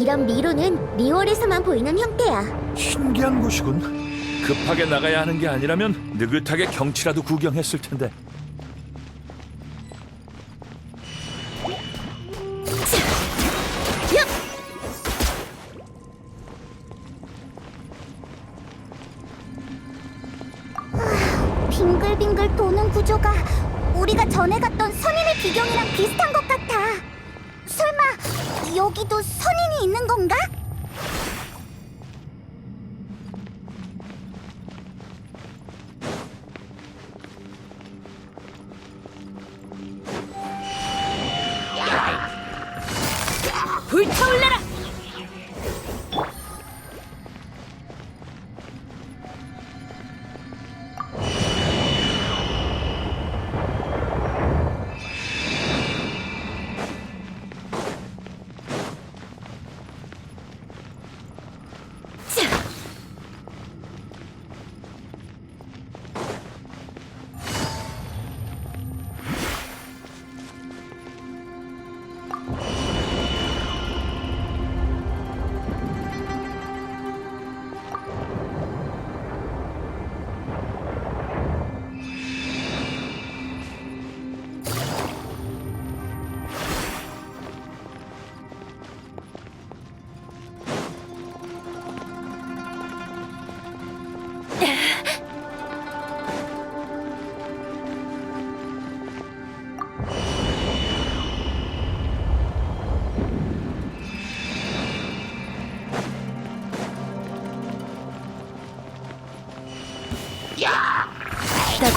이런 미로는 리월에서만 보이는 형태야. 신기한 곳이군. 급하게 나가야 하는 게 아니라면 느긋하게 경치라도 구경했을 텐데. 야! 아, 빙글빙글 도는 구조가 우리가 전에 갔던 선인의 비경이랑 비슷한 것 같아. 여기도 선인이 있는 건가? 불타올라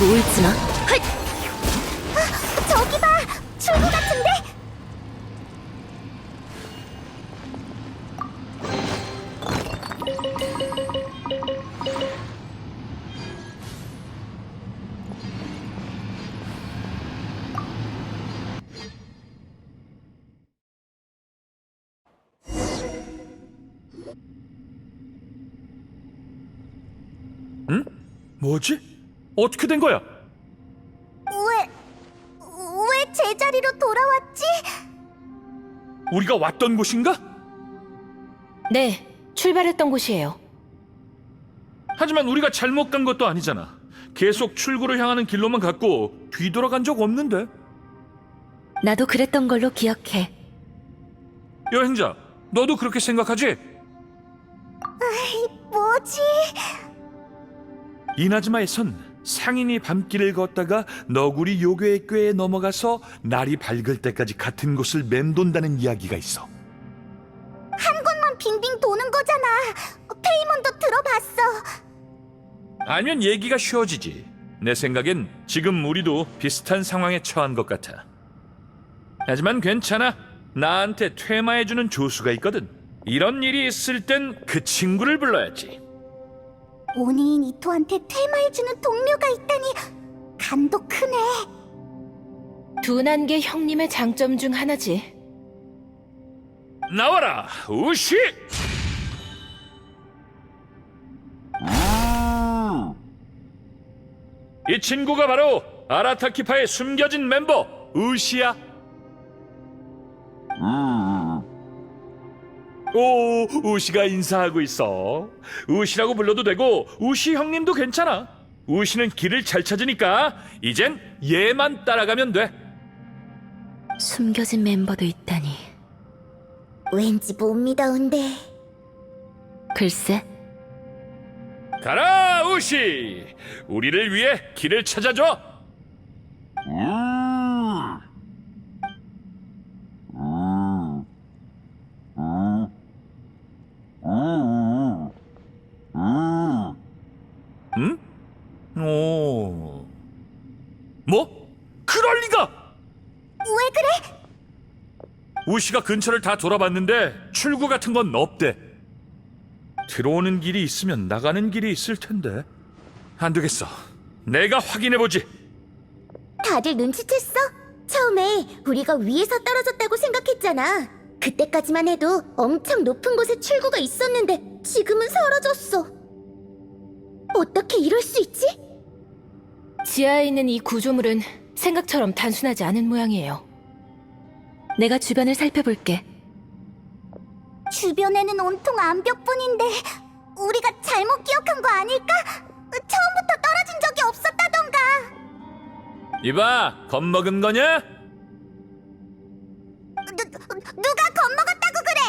라! 다고 울지 마. 저기 봐! 출구 같은데? 뭐지? 어떻게 된 거야? 왜, 왜 제자리로 돌아왔지? 우리가 왔던 곳인가? 네, 출발했던 곳이에요. 하지만 우리가 잘못 간 것도 아니잖아. 계속 출구를 향하는 길로만 갔고 뒤돌아간 적 없는데. 나도 그랬던 걸로 기억해. 여행자, 너도 그렇게 생각하지? 뭐지? 이나즈마에선 상인이 밤길을 걷다가 너구리 요괴의 꾀에 넘어가서 날이 밝을 때까지 같은 곳을 맴돈다는 이야기가 있어. 한 곳만 빙빙 도는 거잖아. 페이몬도 들어봤어. 알면 얘기가 쉬워지지. 내 생각엔 지금 우리도 비슷한 상황에 처한 것 같아. 하지만 괜찮아. 나한테 퇴마해주는 조수가 있거든. 이런 일이 있을 땐 그 친구를 불러야지. 오니인 이토한테 퇴마해주는 동료가 있다니 간도 크네. 둔한 게 형님의 장점 중 하나지. 나와라, 우시! 이 친구가 바로 아라타키파의 숨겨진 멤버 우시야. 오, 우시가 인사하고 있어. 우시라고 불러도 되고 우시 형님도 괜찮아. 우시는 길을 잘 찾으니까 이젠 얘만 따라가면 돼. 숨겨진 멤버도 있다니. 왠지 못 믿어온데. 글쎄, 가라, 우시! 우리를 위해 길을 찾아줘! 응? 오. 뭐? 그럴 리가! 왜 그래? 우시가 근처를 다 돌아봤는데 출구 같은 건 없대. 들어오는 길이 있으면 나가는 길이 있을 텐데. 안 되겠어. 내가 확인해 보지. 다들 눈치챘어? 처음에 우리가 위에서 떨어졌다고 생각했잖아. 그때까지만 해도 엄청 높은 곳에 출구가 있었는데 지금은 사라졌어. 어떻게 이럴 수 있지? 지하에 있는 이 구조물은 생각처럼 단순하지 않은 모양이에요. 내가 주변을 살펴볼게. 주변에는 온통 암벽뿐인데 우리가 잘못 기억한 거 아닐까? 처음부터 떨어진 적이 없었다던가. 이봐, 겁먹은 거냐? 누, 누가 겁먹었다고 그래?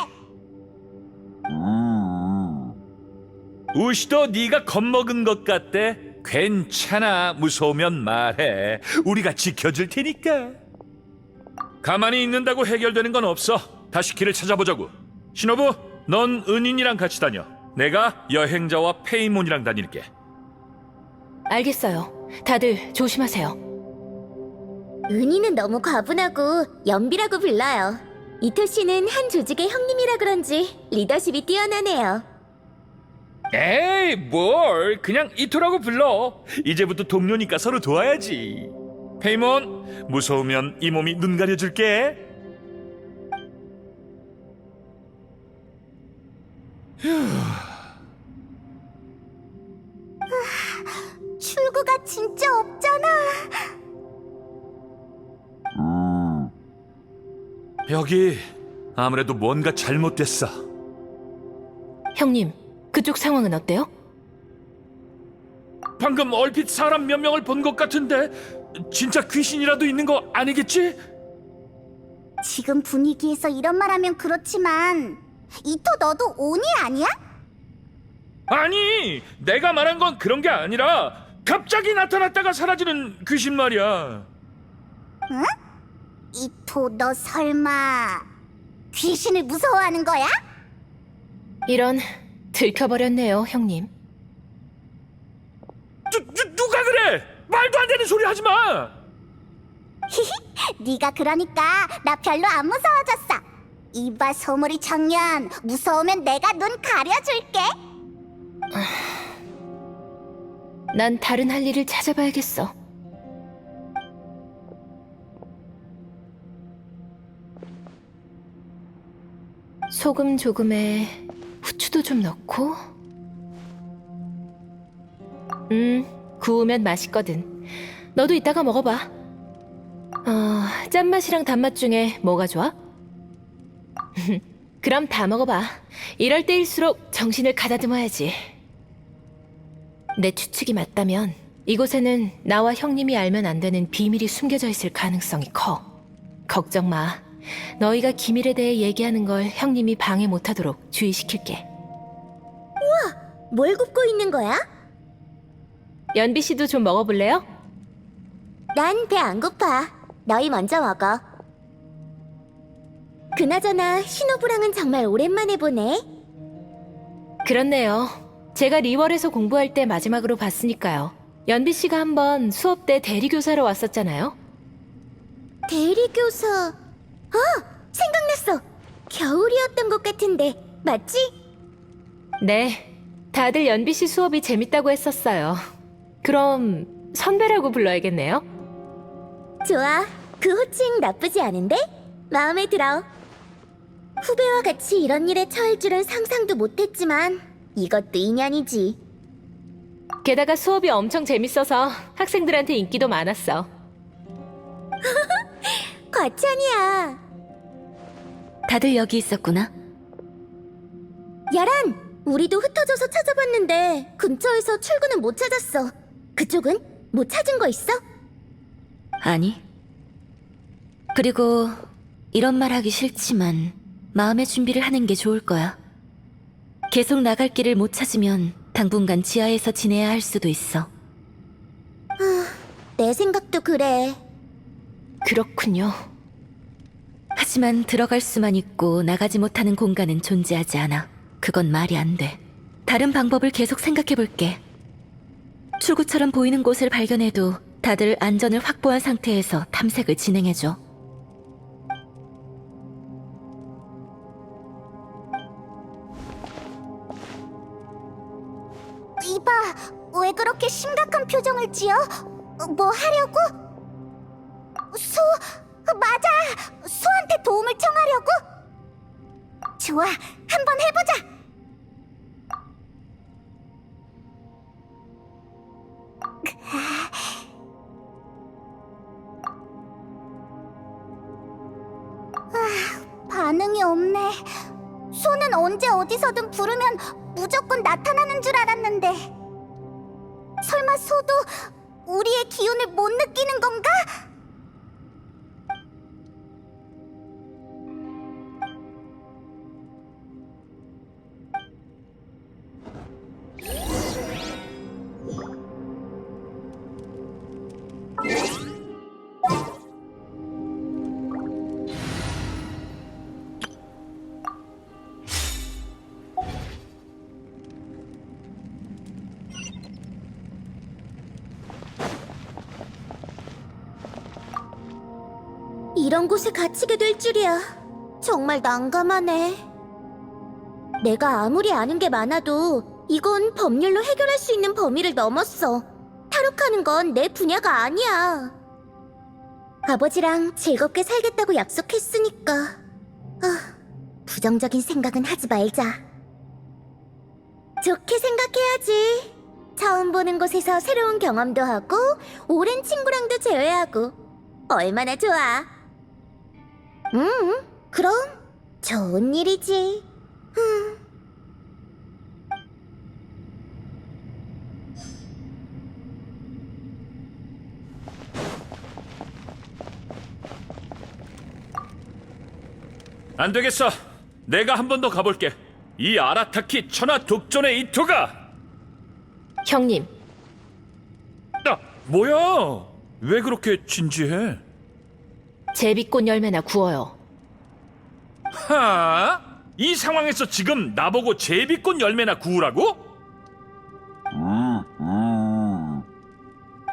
우시도 네가 겁먹은 것 같대. 괜찮아. 무서우면 말해. 우리가 지켜줄 테니까. 가만히 있는다고 해결되는 건 없어. 다시 길을 찾아보자고. 신호부, 넌 은인이랑 같이 다녀. 내가 여행자와 페이몬이랑 다닐게. 알겠어요. 다들 조심하세요. 은희는 너무 과분하고 연비라고 불러요. 이토 씨는 한 조직의 형님이라 그런지 리더십이 뛰어나네요. 에이, 뭘. 그냥 이토라고 불러. 이제부터 동료니까 서로 도와야지. 페이몬, 무서우면 이 몸이 눈 가려줄게. 출구가 진짜 없잖아. 여기 아무래도 뭔가 잘못됐어. 형님, 그쪽 상황은 어때요? 방금 얼핏 사람 몇 명을 본 것 같은데 진짜 귀신이라도 있는 거 아니겠지? 지금 분위기에서 이런 말하면 그렇지만 이토 너도 오니 아니야? 아니, 내가 말한 건 그런 게 아니라 갑자기 나타났다가 사라지는 귀신 말이야. 이토 너 설마 귀신을 무서워하는 거야? 이런 들켜버렸네요, 형님. 누, 누, 누가 그래? 되는 소리 하지 마. 네가 그러니까 나 별로 안 무서워졌어. 이봐 소머리 청년 무서우면 내가 눈 가려줄게. 난 다른 할 일을 찾아봐야겠어. 소금 조금에 후추도 좀 넣고. 음, 구우면 맛있거든. 너도 이따가 먹어봐. 어, 짠맛이랑 단맛 중에 뭐가 좋아? 그럼 다 먹어봐. 이럴 때일수록 정신을 가다듬어야지. 내 추측이 맞다면 이곳에는 나와 형님이 알면 안 되는 비밀이 숨겨져 있을 가능성이 커. 걱정 마. 너희가 기밀에 대해 얘기하는 걸 형님이 방해 못하도록 주의시킬게. 뭘 굽고 있는 거야? 연비 씨도 좀 먹어볼래요? 난 배 안 고파. 너희 먼저 먹어. 그나저나 신호부랑은 정말 오랜만에 보네. 그렇네요. 제가 리월에서 공부할 때 마지막으로 봤으니까요. 연비 씨가 한번 수업 때 대리교사로 왔었잖아요. 대리교사. 아, 생각났어. 겨울이었던 것 같은데 맞지? 네. 다들 연비 씨 수업이 재밌다고 했었어요. 그럼 선배라고 불러야겠네요. 좋아. 그 호칭 나쁘지 않은데? 마음에 들어. 후배와 같이 이런 일에 처할 줄은 상상도 못했지만 이것도 인연이지. 게다가 수업이 엄청 재밌어서 학생들한테 인기도 많았어. 과찬이야. 다들 여기 있었구나. 야란, 우리도 흩어져서 찾아봤는데 근처에서 출구는 못 찾았어. 그쪽은 못 찾은 거 있어? 아니. 그리고 이런 말 하기 싫지만 마음의 준비를 하는 게 좋을 거야. 계속 나갈 길을 못 찾으면 당분간 지하에서 지내야 할 수도 있어. 내 생각도 그래. 그렇군요. 하지만 들어갈 수만 있고 나가지 못하는 공간은 존재하지 않아. 그건 말이 안 돼. 다른 방법을 계속 생각해 볼게. 출구처럼 보이는 곳을 발견해도 다들 안전을 확보한 상태에서 탐색을 진행해줘. 이봐, 왜 그렇게 심각한 표정을 지어? 뭐 하려고? 소, 맞아! 소한테 도움을 청하려고? 좋아, 한번 해보자! 아, 반응이 없네. 소는 언제 어디서든 부르면 무조건 나타나는 줄 알았는데. 설마 소도 우리의 기운을 못 느끼는 건가? 이런 곳에 갇히게 될 줄이야. 정말 난감하네. 내가 아무리 아는 게 많아도 이건 법률로 해결할 수 있는 범위를 넘었어. 탈옥하는 건 내 분야가 아니야. 아버지랑 즐겁게 살겠다고 약속했으니까. 아, 부정적인 생각은 하지 말자. 좋게 생각해야지. 처음 보는 곳에서 새로운 경험도 하고, 오랜 친구랑도 재회하고. 얼마나 좋아. 음, 그럼 좋은 일이지. 음. 안 되겠어. 내가 한 번 더 가볼게. 이 아라타키 천하 독존의 이토가. 형님, 아, 뭐야? 왜 그렇게 진지해? 제비꽃 열매나 구워요. 하? 이 상황에서 지금 나보고 제비꽃 열매나 구우라고?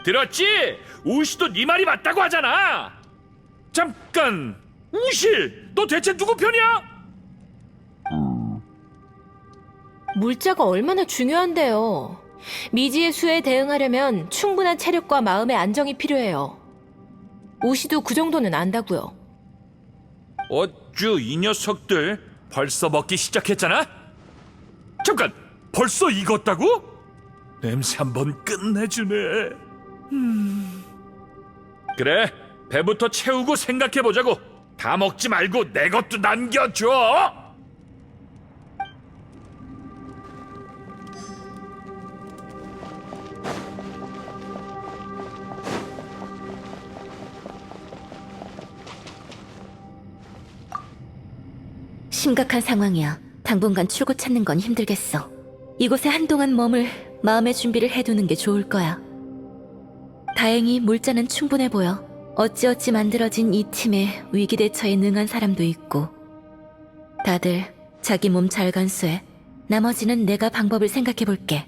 들었지? 우시도 네 말이 맞다고 하잖아. 잠깐, 우실, 너 대체 누구 편이야? 물자가 얼마나 중요한데요. 미지의 수에 대응하려면 충분한 체력과 마음의 안정이 필요해요. 우시도 그 정도는 안다고요. 어쭈 이 녀석들 벌써 먹기 시작했잖아? 잠깐 벌써 익었다고? 냄새 한번 끝내주네 음. 그래 배부터 채우고 생각해보자고 다 먹지 말고 내 것도 남겨줘 심각한 상황이야. 당분간 출구 찾는 건 힘들겠어. 이곳에 한동안 머물 마음의 준비를 해두는 게 좋을 거야. 다행히 물자는 충분해 보여. 어찌어찌 만들어진 이 팀에 위기 대처에 능한 사람도 있고. 다들 자기 몸 잘 간수해. 나머지는 내가 방법을 생각해 볼게.